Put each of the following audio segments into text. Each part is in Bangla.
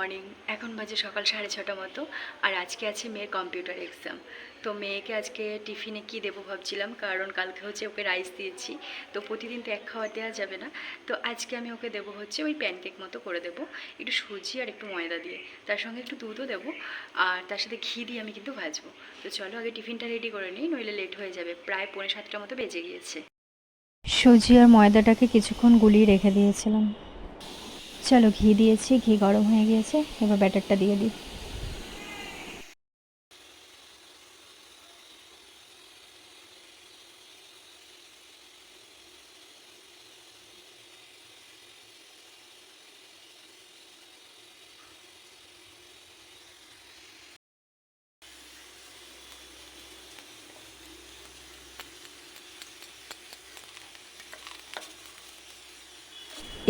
মর্নিং এখন বাজে সকাল সাড়ে ছটা মতো, আর আজকে আছে মেয়ের কম্পিউটার এক্সাম তো মেয়েকে আজকে টিফিনে কি দেবো ভাবছিলাম, কারণ কালকে হচ্ছে ওকে রাইস দিয়েছি। তো প্রতিদিন তো এক খাওয়া দেওয়া যাবে না। তো আজকে আমি ওকে দেবো হচ্ছে ওই প্যানকেক মতো করে দেবো, একটু সুজি আর একটু ময়দা দিয়ে। তার সঙ্গে একটু দুধও দেবো, আর তার সাথে ঘি দিয়ে আমি কিন্তু ভাজবো। তো চলো আগে টিফিনটা রেডি করে নিই, নইলে লেট হয়ে যাবে। প্রায় পৌনে সাতটার মতো বেজে গিয়েছে। সুজি আর ময়দাটাকে কিছুক্ষণ গুলিয়ে রেখে দিয়েছিলাম। চলো ঘি দিয়েছি ঘি গরম হয়ে গিয়েছে এবার ব্যাটারটা দিয়ে দিই।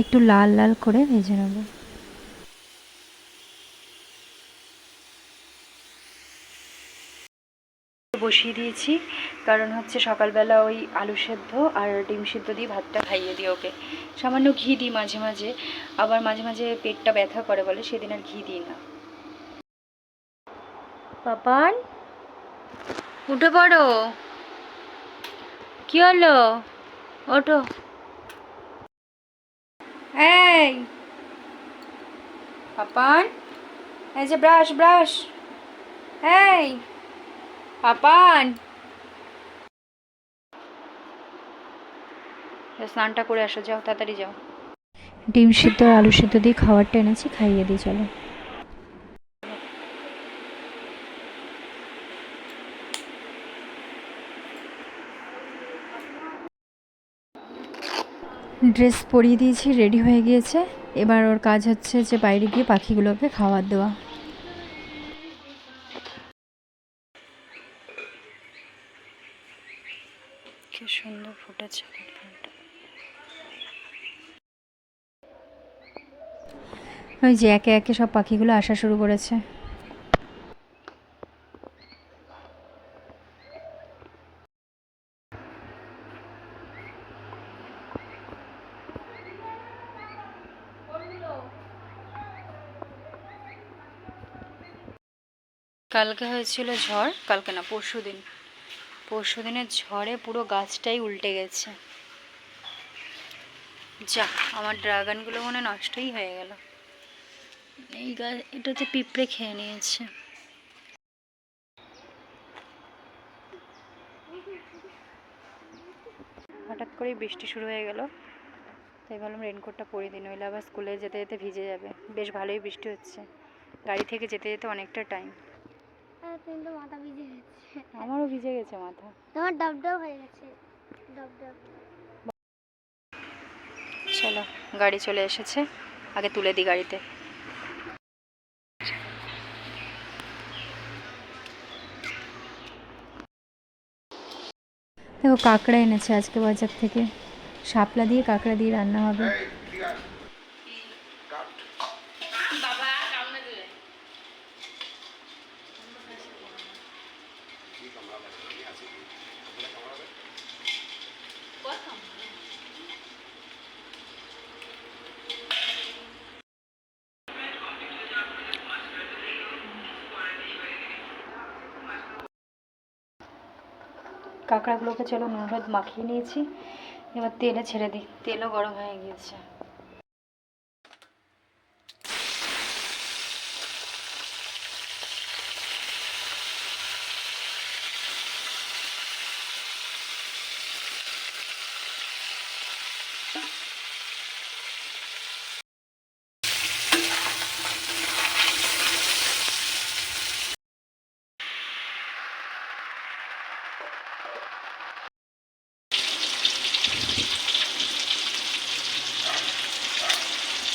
একটু লাল লাল করে ভেজে নেব। বসিয়ে দিয়েছি কারণ হচ্ছে সকালবেলা ওই আলু সেদ্ধ আর ডিম সিদ্ধ দিয়ে ভাতটা খাইয়ে দিই ওকে। সামান্য ঘি দিই মাঝে মাঝে আবার মাঝে মাঝে পেটটা ব্যথা করে বলে সেদিন আর ঘি দিই না। পাপান? উঠে পড়ো। কি হলো? ওঠো। এই। পাপান? এই যে ব্রাশ ব্রাশ। এই, পাপান। স্নানটা করে আসো, যাও, তাড়াতাড়ি যাও। ডিম সিদ্ধ, আলু সিদ্ধ দিয়ে খাবারটা এনেছি, খাইয়ে দিই চলো। ড্রেস পরিয়ে দিয়েছি রেডি হয়ে গিয়েছে। এবার ওর কাজ হচ্ছে যে বাইরে গিয়ে পাখিগুলোকে খাবার দেওয়া। কি সুন্দর ফুটেছে ওই যে একে একে সব পাখিগুলো আসা শুরু করেছে। কালকে হয়েছিল ঝড়? কালকে না পরশু দিন পরশু দিনের ঝড়ে পুরো গাছটাই উল্টে গেছে। যা, আমার ড্রাগনগুলো মনে নষ্টই হয়ে গেল। এই গাছ এটাতে পিঁপড়ে খেয়ে নিয়েছে। হঠাৎ করেই বৃষ্টি শুরু হয়ে গেল। তাই ভাবলাম রেনকোটটা পরে দিন নইলে আবার স্কুলে যেতে যেতে ভিজে যাবে। বেশ ভালোই বৃষ্টি হচ্ছে। গাড়ি থেকে যেতে যেতে অনেকটা টাইম কিন্তু মাথা ভিজে গেছে। আমারও ভিজে গেছে মাথা। তোমার ডাব ডাব হয়ে গেছে। ডাব ডাব চলো গাড়ি চলে এসেছে। আগে তুলে দিই গাড়িতে। দেখো কাঁকড়া এনেছে আজকে বাজার থেকে। শাপলা দিয়ে কাঁকড়া দিয়ে রান্না হবে। কাঁকড়াগুলোকে চলো নুন মাখিয়ে নিয়েছি। এবার তেলে ছেড়ে দিই। তেলও গরম হয়ে গিয়েছে।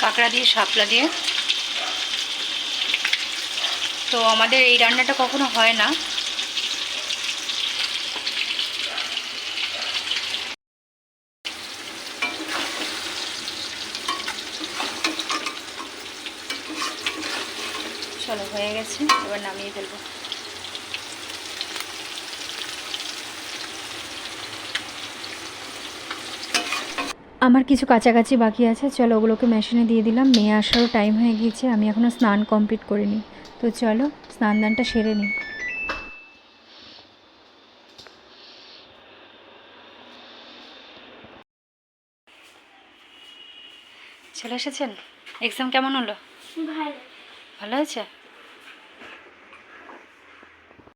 কাঁকড়া দিয়ে শাপলা দিয়ে তো আমাদের এই রান্নাটা কখনো হয় না। চলো হয়ে গেছে এবার নামিয়ে ফেলব। আমার কিছু কাছাকাছি বাকি আছে চলো ওগুলোকে মেশিনে দিয়ে দিলাম। মেয়ে আসারও টাইম হয়ে গিয়েছে আমি এখনও স্নান কমপ্লিট করিনি। তো চলো স্নান দানটা সেরে নিই। চলে এসেছেন? এক্সাম কেমন হলো? ভালো। ভালো হয়েছে?